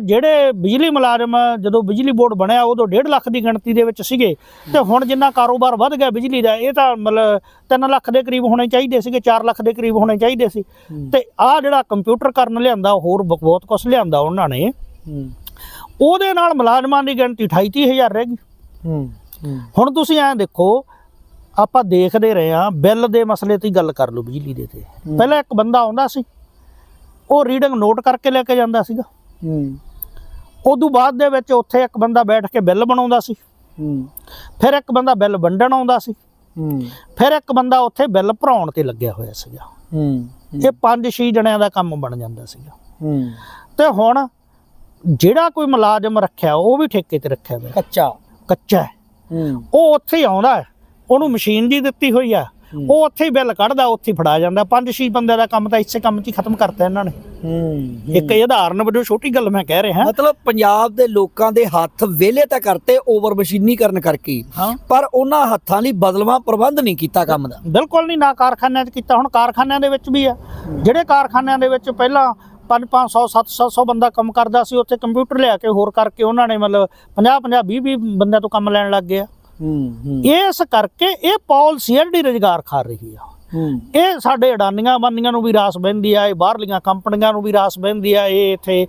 ਜਿਹੜੇ ਬਿਜਲੀ ਮੁਲਾਜ਼ਮ ਜਦੋਂ ਬਿਜਲੀ ਬੋਰਡ ਬਣਿਆ ਉਦੋਂ 1.5 ਲੱਖ ਦੀ ਗਿਣਤੀ ਦੇ ਵਿੱਚ ਸੀਗੇ। ਤੇ ਹੁਣ ਜਿੰਨਾ ਕਾਰੋਬਾਰ ਵੱਧ ਗਿਆ ਬਿਜਲੀ ਦਾ ਇਹ ਤਾਂ ਮਤਲਬ 3 ਲੱਖ ਦੇ ਕਰੀਬ ਹੋਣੇ ਚਾਹੀਦੇ ਸੀਗੇ 4 ਲੱਖ ਦੇ ਕਰੀਬ ਹੋਣੇ ਚਾਹੀਦੇ ਸੀ। ਤੇ ਆਹ ਜਿਹੜਾ ਕੰਪਿਊਟਰ ਕਰਨ ਲਿਆਂਦਾ ਹੋਰ ਬਹੁਤ ਕੁਝ ਲਿਆਂਦਾ ਉਹਨਾਂ ਨੇ। ਉਹਦੇ ਨਾਲ ਮੁਲਾਜ਼ਮਾਂ ਦੀ ਗਿਣਤੀ 28 ਹਜ਼ਾਰ ਰਹਿ ਗਈ। ਹੁਣ ਤੁਸੀਂ ਐਂ ਦੇਖੋ ਆਪਾਂ ਦੇਖਦੇ ਰਹੇ ਆ ਬਿੱਲ ਦੇ ਮਸਲੇ ਤੇ ਗੱਲ ਕਰ ਲਓ ਬਿਜਲੀ ਦੇ ਤੇ। ਪਹਿਲਾਂ ਇੱਕ ਬੰਦਾ ਆਉਂਦਾ ਸੀ ਉਹ ਰੀਡਿੰਗ ਨੋਟ ਕਰਕੇ ਲੈ ਕੇ ਜਾਂਦਾ ਸੀਗਾ। ਹੂੰ। ਉਦੋਂ ਬਾਅਦ ਦੇ ਵਿੱਚ ਉੱਥੇ ਇੱਕ ਬੰਦਾ ਬੈਠ ਕੇ ਬਿੱਲ ਬਣਾਉਂਦਾ ਸੀ। ਹੂੰ। ਫਿਰ ਇੱਕ ਬੰਦਾ ਬਿੱਲ ਵੰਡਣ ਆਉਂਦਾ ਸੀ। ਹੂੰ। ਫਿਰ ਇੱਕ ਬੰਦਾ ਉੱਥੇ ਬਿੱਲ ਭਰਾਉਣ ਤੇ ਲੱਗਿਆ ਹੋਇਆ ਸੀਗਾ। ਹੂੰ ਇਹ ਪੰਜ ਛੇ ਜਣਿਆਂ ਦਾ ਕੰਮ ਬਣ ਜਾਂਦਾ ਸੀਗਾ। ਹੂੰ। ਤੇ ਹੁਣ ਜਿਹੜਾ ਕੋਈ ਮੁਲਾਜ਼ਮ ਰੱਖਿਆ ਉਹ ਵੀ ਠੇਕੇ ਤੇ ਰੱਖਿਆ ਹੋਇਆ। ਕੱਚਾ। ਕੱਚਾ ਉਹ ਉੱਥੇ ਆਉਂਦਾ ਉਹਨੂੰ ਮਸ਼ੀਨ ਜੀ ਦਿੱਤੀ ਹੋਈ ਆ ਉਹ ਉੱਥੇ ਹੀ ਬਿੱਲ ਕੱਢਦਾ ਉੱਥੇ ਹੀ ਫੜਾ ਜਾਂਦਾ। ਪੰਜ ਛੇ ਬੰਦਿਆਂ ਦਾ ਕੰਮ ਤਾਂ ਇਸੇ ਕੰਮ 'ਚ ਹੀ ਖਤਮ ਕਰਤਾ ਇਹਨਾਂ ਨੇ। ਹੂੰ ਇੱਕ ਉਦਾਹਰਨ ਵਜੋਂ ਛੋਟੀ ਗੱਲ ਮੈਂ ਕਹਿ ਰਿਹਾ। ਮਤਲਬ ਪੰਜਾਬ ਦੇ ਲੋਕਾਂ ਦੇ ਹੱਥ ਵਿਹਲੇ ਤਾਂ ਕਰਤੇ ਓਵਰ ਮਸ਼ੀਨੀਕਰਨ ਕਰਕੇ। ਪਰ ਉਹਨਾਂ ਹੱਥਾਂ ਲਈ ਬਦਲਵਾਂ ਪ੍ਰਬੰਧ ਨਹੀਂ ਕੀਤਾ ਕੰਮ ਦਾ। ਬਿਲਕੁਲ ਨਹੀਂ ਨਾ ਕਾਰਖਾਨਿਆਂ 'ਚ ਕੀਤਾ ਹੁਣ ਕਾਰਖਾਨਿਆਂ ਦੇ ਵਿੱਚ ਵੀ ਆ। ਜਿਹੜੇ ਕਾਰਖਾਨਿਆਂ ਦੇ ਵਿੱਚ ਪਹਿਲਾਂ 5 500 700 ਬੰਦਾ ਕੰਮ ਕਰਦਾ ਸੀ ਉੱਥੇ ਕੰਪਿਊਟਰ ਲਿਆ ਕੇ ਹੋਰ ਕਰਕੇ ਉਹਨਾਂ ਨੇ ਮਤਲਬ 50 50 20 20 ਬੰਦਿਆਂ ਤੋਂ ਕੰਮ ਲੈਣ ਲੱਗ ਗਏ ਆ ਇਸ ਕਰਕੇ ਇਹ ਪਾਲਿਸੀ ਹੈ ਜਿਹੜੀ ਰੁਜ਼ਗਾਰ ਖਾ ਰਹੀ ਆ। ਹੂੰ। ਇਹ ਸਾਡੇ ਅਡਾਨੀਆਂ ਬਾਨੀਆਂ ਨੂੰ ਵੀ ਰਾਸ ਬਹਿੰਦੀ ਆ ਇਹ ਬਾਹਰਲੀਆਂ ਕੰਪਨੀਆਂ ਨੂੰ ਵੀ ਰਾਸ ਬਹਿੰਦੀ ਆ ਇਹ ਇੱਥੇ